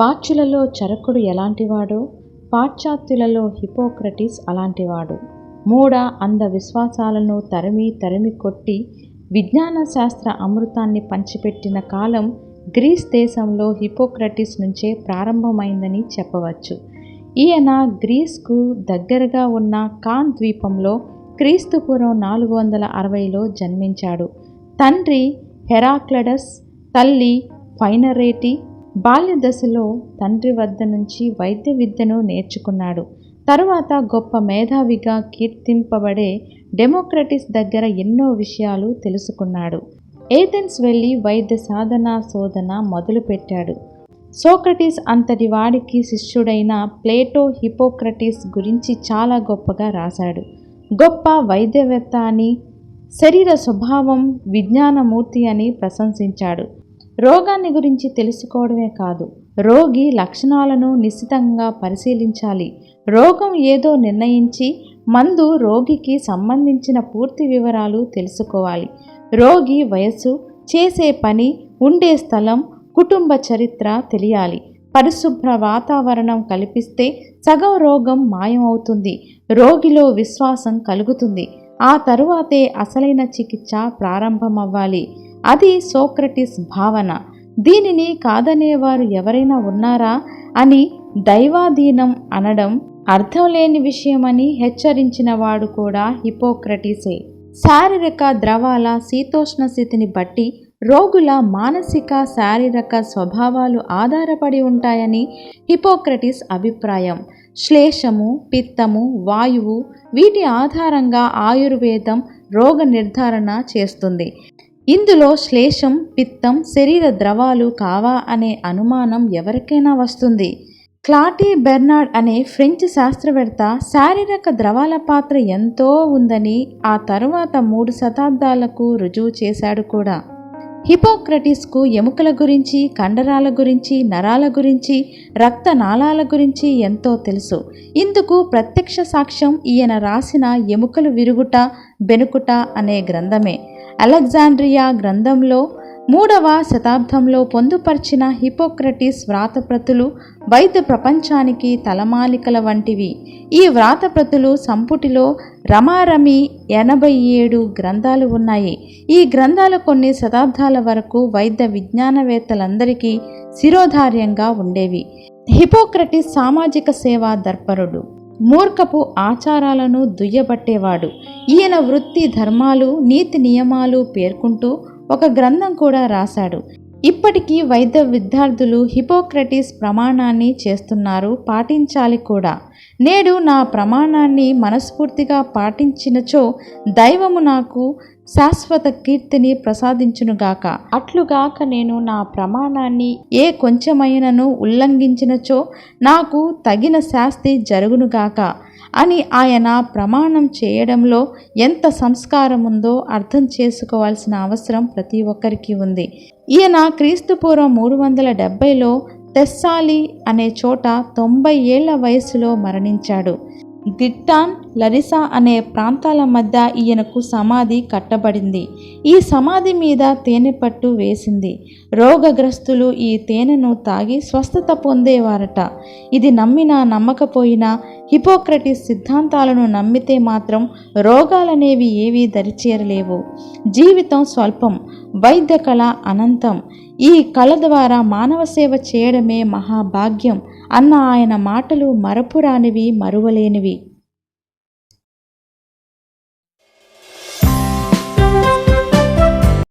పాచ్యులలో చరకుడు ఎలాంటివాడో? పాశ్చాత్యులలో Hippocrates అలాంటివాడు. మూఢ అంధ విశ్వాసాలను తరిమి తరిమి కొట్టి విజ్ఞాన శాస్త్ర అమృతాన్ని పంచిపెట్టిన కాలం గ్రీస్ దేశంలో హిపోక్రటిస్ నుంచే ప్రారంభమైందని చెప్పవచ్చు. ఈయన గ్రీస్కు దగ్గరగా ఉన్న కాన్ ద్వీపంలో క్రీస్తుపూర్వం నాలుగు వందల అరవైలో జన్మించాడు. తండ్రి హెరాక్లడస్ తల్లి ఫైనరేటి బాల్య దశలో తండ్రి వద్ద నుంచి వైద్య విద్యను నేర్చుకున్నాడు. తరువాత గొప్ప మేధావిగా కీర్తింపబడే డెమోక్రటిస్ దగ్గర ఎన్నో విషయాలు తెలుసుకున్నాడు. ఏథెన్స్ వెళ్ళి వైద్య సాధన శోధన మొదలుపెట్టాడు. సోక్రటీస్ అంతటి వాడికి శిష్యుడైన ప్లేటో హిపోక్రటిస్ గురించి చాలా గొప్పగా రాశాడు. గొప్ప వైద్యవేత్త అని శరీర స్వభావం విజ్ఞానమూర్తి అని ప్రశంసించాడు. రోగాన్ని గురించి తెలుసుకోవడమే కాదు రోగి లక్షణాలను నిశ్చితంగా పరిశీలించాలి. రోగం ఏదో నిర్ణయించి మందు రోగికి సంబంధించిన పూర్తి వివరాలు తెలుసుకోవాలి. రోగి వయస్సు చేసే పని ఉండే స్థలం కుటుంబ చరిత్ర తెలియాలి. పరిశుభ్ర వాతావరణం కల్పిస్తే సగం రోగం మాయమవుతుంది. రోగిలో విశ్వాసం కలుగుతుంది. ఆ తరువాతే అసలైన చికిత్స ప్రారంభమవ్వాలి. అది సోక్రటిస్ భావన. దీనిని కాదనేవారు ఎవరైనా ఉన్నారా అని దైవాధీనం అనడం అర్థం లేని విషయమని హెచ్చరించిన వాడు కూడా హిపోక్రటిసే. శారీరక ద్రవాల శీతోష్ణ స్థితిని బట్టి రోగుల మానసిక శారీరక స్వభావాలు ఆధారపడి ఉంటాయని హిపోక్రటిస్ అభిప్రాయం. శ్లేషము పిత్తము వాయువు వీటి ఆధారంగా ఆయుర్వేదం రోగ నిర్ధారణ చేస్తుంది. ఇందులో శ్లేషం పిత్తం శరీర ద్రవాలు కావా అనే అనుమానం ఎవరికైనా వస్తుంది. క్లాటీ బెర్నాడ్ అనే ఫ్రెంచ్ శాస్త్రవేత్త శారీరక ద్రవాల పాత్ర ఎంతో ఉందని ఆ తరువాత మూడు శతాబ్దాలకు రుజువు చేశాడు కూడా. హిపోక్రటిస్కు ఎముకల గురించి కండరాల గురించి నరాల గురించి రక్తనాళాల గురించి ఎంతో తెలుసు. ఇందుకు ప్రత్యక్ష సాక్ష్యం ఈయన రాసిన ఎముకలు విరుగుట బెనుకుట అనే గ్రంథమే. అలెగ్జాండ్రియా గ్రంథంలో మూడవ శతాబ్దంలో పొందుపర్చిన హిపోక్రటిస్ వ్రాతప్రతులు వైద్య ప్రపంచానికి తలమాలికల వంటివి. ఈ వ్రాతప్రతులు సంపుటిలో రమారమి ఎనభై ఏడు గ్రంథాలు ఉన్నాయి. ఈ గ్రంథాలు కొన్ని శతాబ్దాల వరకు వైద్య విజ్ఞానవేత్తలందరికీ శిరోధార్యంగా ఉండేవి. హిపోక్రటిస్ సామాజిక సేవా దర్పరుడు మూర్ఖపు ఆచారాలను దుయ్యబట్టేవాడు. ఈయన వృత్తి ధర్మాలు నీతి నియమాలు పేర్కొంటూ ఒక గ్రంథం కూడా రాశాడు. ఇప్పటికీ వైద్య విద్యార్థులు హిపోక్రటిస్ ప్రమాణాన్ని చేస్తున్నారు పాటించాలి కూడా. నేడు నా ప్రమాణాన్ని మనస్ఫూర్తిగా పాటించినచో దైవము నాకు శాశ్వత కీర్తిని ప్రసాదించునుగాక. అట్లుగాక నేను నా ప్రమాణాన్ని ఏ కొంచెమైనను ఉల్లంఘించినచో నాకు తగిన శాస్తి జరుగునుగాక అని ఆయన ప్రమాణం చేయడంలో ఎంత సంస్కారం ఉందో అర్థం చేసుకోవాల్సిన అవసరం ప్రతి ఒక్కరికి ఉంది. ఈయన క్రీస్తుపూర్వం మూడు వందల డెబ్బైలో తెస్సాలి అనే చోట తొంభై ఏళ్ళ వయసులో మరణించాడు. గిట్టాన్ లరిసా అనే ప్రాంతాల మధ్య ఈయనకు సమాధి కట్టబడింది. ఈ సమాధి మీద తేనె పట్టు వేసింది. రోగగ్రస్తులు ఈ తేనెను తాగి స్వస్థత పొందేవారట. ఇది నమ్మినా నమ్మకపోయినా హిపోక్రటిస్ సిద్ధాంతాలను నమ్మితే మాత్రం రోగాలనేవి ఏవీ దరిచేరలేవు. జీవితం స్వల్పం వైద్య కళ అనంతం. ఈ కళ ద్వారా మానవ సేవ చేయడమే మహాభాగ్యం. అన్న ఆయన మాటలు మరపురానివి మరువలేనివి.